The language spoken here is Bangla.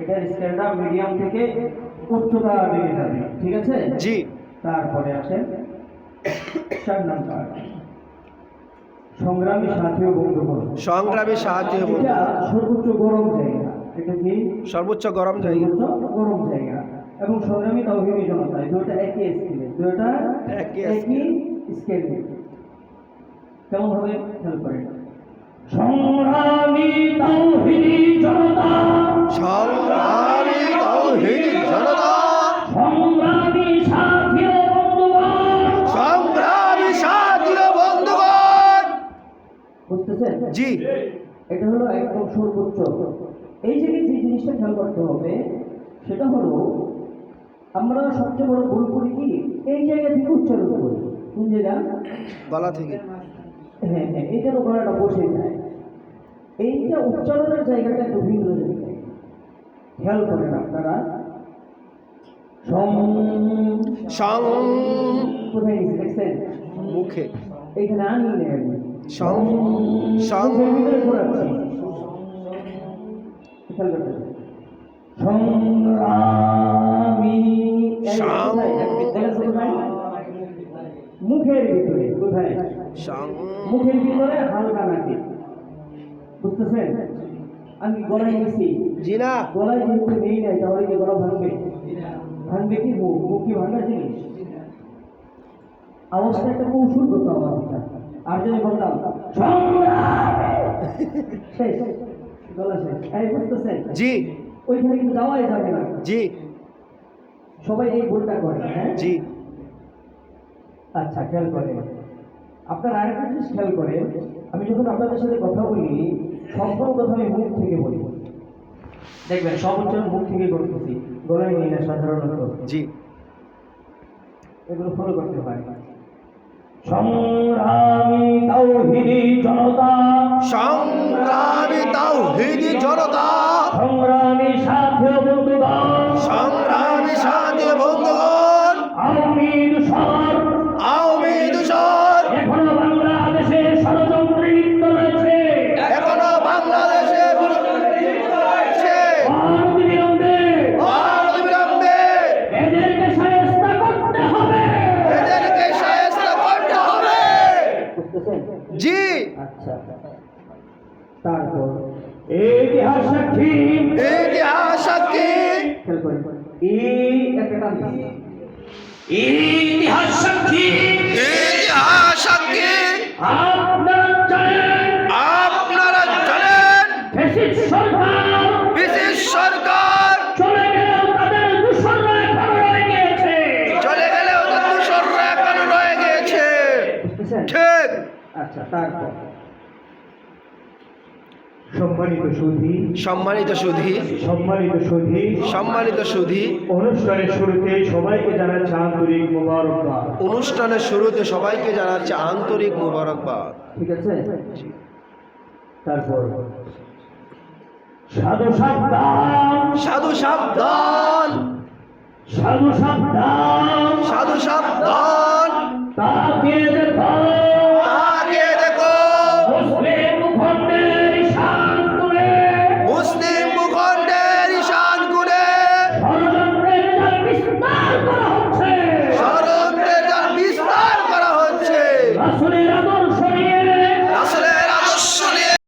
এটার স্কেলটা মিডিয়াম থেকে উচ্চতা বেড়ে যাবে ঠিক আছে? জি। তারপরে আছে চার নাম্বার। সংগ্রামী সাথী ও বন্ধুগণ। সংগ্রামী সাহায্য এবং এটা সর্বোচ্চ গরম জায়গা এটা কি? সর্বোচ্চ গরম জায়গা। গরম জায়গা। এবং সংগ্রামী তৌহিদি জনতা দুটো একই স্কেলে দুটো একই একই স্কেলে। কেমন হবে খেয়াল করেন? সংগ্রামী তৌহিদি জি। এটা হলো একদম সর্বোচ্চ। এই জায়গায় যে জিনিসটা খেয়াল করতে হবে সেটা হলো আমরা সবচেয়ে বড় ভুল করি কি? এই জায়গা থেকে উচ্চারণ করি। কোন জায়গা? গলা থেকে। হ্যাঁ হ্যাঁ এইটারও গলাটা বসে যায়। এইটা উচ্চারণের জায়গাটা একটু ভিন্ন জায়গায় খেয়াল করেন আপনারা। সং কোথায় দেখছেন? মুখে। এইখানে আনি সং সং। মুখের ভিতরে। সংগ্রামী। কোথায়? মুখের ভিতরে কোথায়? মুখের ভিতরে হালকা নাকি? বুঝতেছেন? আমি গলায় নিছি? জি না। গলায় যেহেতু নেই নাই তাহলে কি গলা ভাঙবে? ভাঙবে কি মুখ? মুখ কি ভাঙার জিনিস? আওয়াজটা একটা এটা আর যদি বলতাম শেষ। গলা শেষ। এই বুঝতেছেন? জি। ওইখানে কিন্তু যাওয়াই যাবে না। জি। সবাই এই ভুলটা করে হ্যাঁ? জি। আচ্ছা খেয়াল করেন। আপনার আরেকটা জিনিস খেয়াল করেন। আমি যখন আপনাদের সাথে কথা বলি সম্পূর্ণ কথা আমি মুখ থেকে বলি। দেখবেন সব উচ্চারণ মুখ থেকে করতেছি। গলায় নিই না সাধারণত। জি। এগুলো ফলো করতে হয়। সংগ্রামী আচ্ছা তারপর ইতিহাস সাক্ষী। ইতিহাস সাক্ষী। একটা টান ইতিহাস সাক্ষী। ইতিহাস সাক্ষী। আপনারা জানেন। আপনারা জানেন। সরকার। চলে গেলেও তাদের দূষণরা এখনও রয়ে গিয়েছে। চলে গেলেও তো দূষণরা এখনও রয়ে গিয়েছে। ঠিক। আচ্ছা তারপর। সম্মানিত সুধী। সম্মানিত সুধী। সম্মানিত সুধী। সম্মানিত সুধী। অনুষ্ঠানের শুরুতে সবাইকে জানাচ্ছি আন্তরিক মোবারকবাদ। অনুষ্ঠানের শুরুতে সবাইকে জানাচ্ছে আন্তরিক মুবারকবাদ। ঠিক আছে? তারপর। সাধু সাবধান। সাধু সাবধান। সাধু সাবধান। সাধু সাবধান।